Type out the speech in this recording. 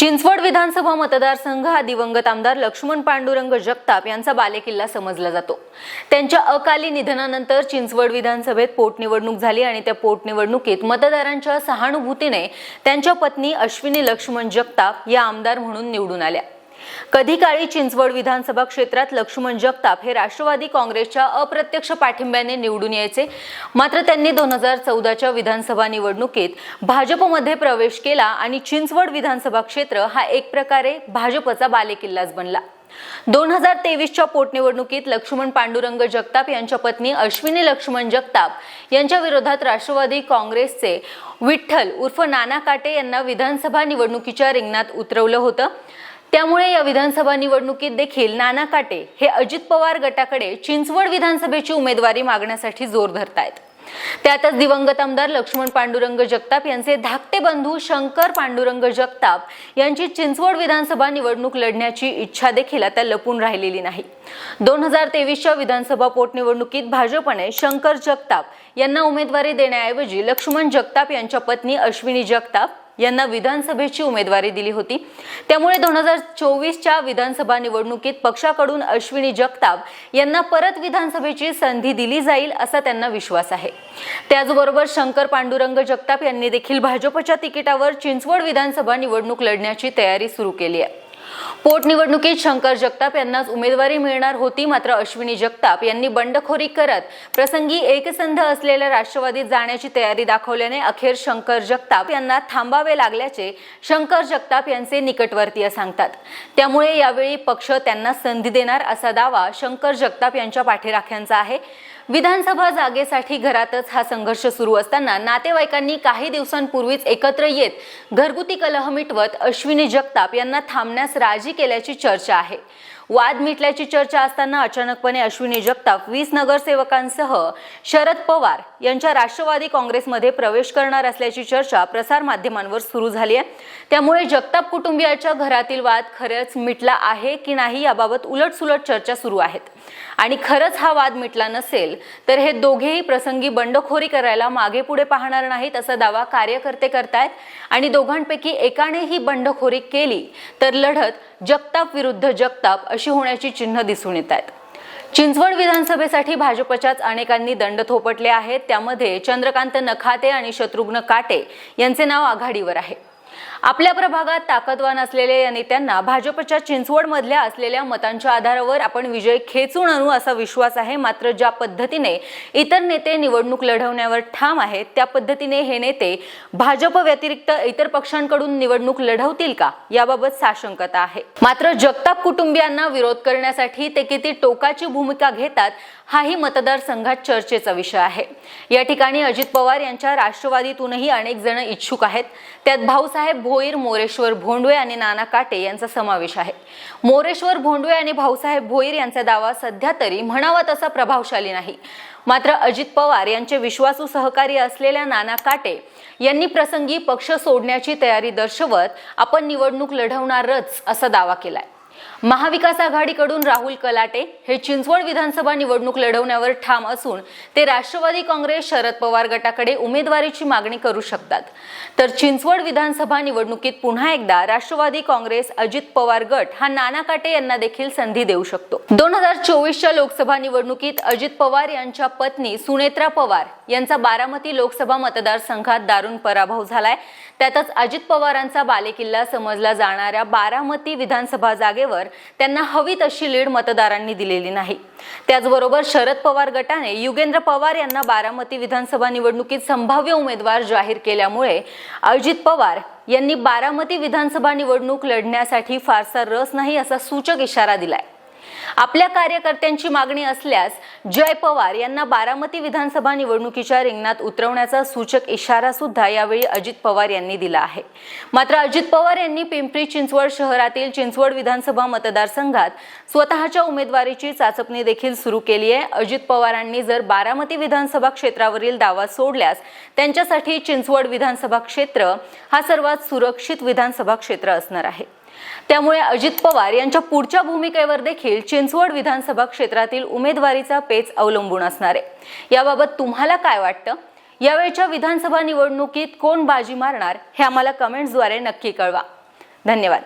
चिंचवड विधानसभा मतदारसंघ हा दिवंगत आमदार लक्ष्मण पांडुरंग जगताप यांचा बालेकिल्ला समजला जातो. त्यांच्या अकाली निधनानंतर चिंचवड विधानसभेत पोटनिवडणूक झाली आणि त्या पोटनिवडणुकीत मतदारांच्या सहानुभूतीने त्यांच्या पत्नी अश्विनी लक्ष्मण जगताप या आमदार म्हणून निवडून आल्या. कधी काळी चिंचवड विधानसभा क्षेत्रात लक्ष्मण जगताप हे राष्ट्रवादी काँग्रेसच्या अप्रत्यक्ष पाठिंब्याने निवडून यायचे. मात्र त्यांनी दोन हजार चौदाच्या विधानसभा निवडणुकीत भाजपमध्ये प्रवेश केला आणि चिंचवड विधानसभा क्षेत्र हा एक प्रकारे भाजपचा बालेकिल्लाच बनला. दोन हजार तेवीसच्या पोटनिवडणुकीत लक्ष्मण पांडुरंग जगताप यांच्या पत्नी अश्विनी लक्ष्मण जगताप यांच्या विरोधात राष्ट्रवादी काँग्रेसचे विठ्ठल उर्फ नाना काटे यांना विधानसभा निवडणुकीच्या रिंगणात उतरवलं होतं. त्यामुळे या विधानसभा निवडणुकीत देखील नाना काटे हे अजित पवार गटाकडे चिंचवड विधानसभेची उमेदवारी मागण्यासाठी जोर धरतायत. त्यातच दिवंगत आमदार लक्ष्मण पांडुरंग जगताप यांचे धाकटे बंधू शंकर पांडुरंग जगताप यांची चिंचवड विधानसभा निवडणूक लढण्याची इच्छा देखील आता लपून राहिलेली नाही. दोन हजार तेवीसच्या विधानसभा पोटनिवडणुकीत भाजपने शंकर जगताप यांना उमेदवारी देण्याऐवजी लक्ष्मण जगताप यांच्या पत्नी अश्विनी जगताप यांना विधानसभेची उमेदवारी दिली होती. त्यामुळे दोन हजार चोवीसच्या विधानसभा निवडणुकीत पक्षाकडून अश्विनी जगताप यांना परत विधानसभेची संधी दिली जाईल असा त्यांना विश्वास आहे. त्याचबरोबर शंकर पांडुरंग जगताप यांनी देखील भाजपच्या तिकिटावर चिंचवड विधानसभा निवडणूक लढण्याची तयारी सुरू केली आहे. पोटनिवडणुकीत शंकर जगताप यांनाच उमेदवारी मिळणार होती मात्र अश्विनी जगताप यांनी बंडखोरी करत प्रसंगी एकसंध असलेल्या राष्ट्रवादीत जाण्याची तयारी दाखवल्याने अखेर शंकर जगताप यांना थांबावे लागल्याचे शंकर जगताप यांचे निकटवर्तीय सांगतात. त्यामुळे यावेळी पक्ष त्यांना संधी देणार असा दावा शंकर जगताप यांच्या पाठीराख्यांचा आहे. विधानसभा जागेसाठी घरातच हा संघर्ष सुरू असताना नातेवाईकांनी काही दिवसांपूर्वीच एकत्र येत घरगुती कलह मिटवत अश्विनी जगताप यांना थांबण्यास राजी केल्याची चर्चा आहे. वाद मिटल्याची चर्चा असताना अचानकपणे अश्विनी जगताप वीस नगरसेवकांसह शरद पवार यांच्या राष्ट्रवादी काँग्रेसमध्ये प्रवेश करणार असल्याची चर्चा प्रसार माध्यमांवर सुरू झाली आहे. त्यामुळे जगताप कुटुंबियाच्या घरातील वाद खरंच मिटला आहे की नाही याबाबत उलटसुलट चर्चा सुरू आहेत. आणि खरंच हा वाद मिटला नसेल तर हे दोघेही प्रसंगी बंडखोरी करायला मागे पुढे पाहणार नाहीत असा दावा कार्यकर्ते करतायत. आणि दोघांपैकी एकाने ही बंडखोरी केली तर लढत जगताप विरुद्ध जगताप अशी होण्याची चिन्ह दिसून येत आहेत चिंचवड विधानसभेसाठी भाजपच्याच अनेकांनी दंड थोपटले आहेत. त्यामध्ये चंद्रकांत नखाते आणि शत्रुघ्न काटे यांचे नाव आघाडीवर आहे. आपल्या प्रभागात ताकदवान असलेल्या या नेत्यांना भाजपच्या चिंचवडमधल्या असलेल्या मतांच्या आधारावर आपण विजय खेचून आणू असा विश्वास आहे. मात्र ज्या पद्धतीने इतर नेते निवडणूक लढवण्यावर ठाम आहेत त्या पद्धतीने हे नेते भाजप व्यतिरिक्त इतर पक्षांकडून निवडणूक लढवतील का? याबाबत साशंकता आहे. मात्र जगताप कुटुंबियांना विरोध करण्यासाठी ते किती टोकाची भूमिका घेतात हाही मतदारसंघात चर्चेचा विषय आहे. या ठिकाणी अजित पवार यांच्या राष्ट्रवादीतूनही अनेक जण इच्छुक आहेत. त्यात भाऊसाहेब भोईर मोरेश्वर भोंडवे आणि नाना काटे यांचा समावेश आहे. मोरेश्वर भोंडवे आणि भाऊसाहेब भोईर यांचा दावा सध्या तरी म्हणावा तसा प्रभावशाली नाही. मात्र अजित पवार यांचे विश्वासू सहकारी असलेल्या नाना काटे यांनी प्रसंगी पक्ष सोडण्याची तयारी दर्शवत आपण निवडणूक लढवणारच असा दावा केलाय. महाविकास आघाडीकडून राहुल कलाटे हे चिंचवड विधानसभा निवडणूक लढवण्यावर ठाम असून ते राष्ट्रवादी काँग्रेस शरद पवार गटाकडे उमेदवारीची मागणी करू शकतात. तर चिंचवड विधानसभा निवडणुकीत पुन्हा एकदा राष्ट्रवादी काँग्रेस अजित पवार गट हा नाना काटे यांना देखील संधी देऊ शकतो. दोन हजार चोवीसच्या लोकसभा निवडणुकीत अजित पवार यांच्या पत्नी सुनेत्रा पवार यांचा बारामती लोकसभा मतदारसंघात दारुण पराभव झालाय. त्यातच अजित पवारांचा बालेकिल्ला समजला जाणाऱ्या बारामती विधानसभा जागेवर त्यांना हवी तशी लीड मतदारांनी दिलेली नाही. त्याचबरोबर शरद पवार गटाने युगेंद्र पवार यांना बारामती विधानसभा निवडणुकीत संभाव्य उमेदवार जाहीर केल्यामुळे अजित पवार यांनी बारामती विधानसभा निवडणूक लढण्यासाठी फारसा रस नाही असा सूचक इशारा दिलाय. आपल्या कार्यकर्त्यांची मागणी असल्यास जय पवार यांना बारामती विधानसभा निवडणुकीच्या रिंगणात उतरवण्याचा सूचक इशारा सुद्धा यावेळी अजित पवार यांनी दिला आहे. मात्र अजित पवार यांनी पिंपरी चिंचवड शहरातील चिंचवड विधानसभा मतदारसंघात स्वतःच्या उमेदवारीची चाचपणी देखील सुरू केली आहे. अजित पवारांनी जर बारामती विधानसभा क्षेत्रावरील दावा सोडल्यास त्यांच्यासाठी चिंचवड विधानसभा क्षेत्र हा सर्वात सुरक्षित विधानसभा क्षेत्र असणार आहे. त्यामुळे अजित पवार यांच्या पुढच्या भूमिकेवर देखील चिंचवड विधानसभा क्षेत्रातील उमेदवारीचा पेच अवलंबून असणार आहे. याबाबत तुम्हाला काय वाटतं? यावेळच्या विधानसभा निवडणुकीत कोण बाजी मारणार हे आम्हाला कमेंट्सद्वारे नक्की कळवा. धन्यवाद.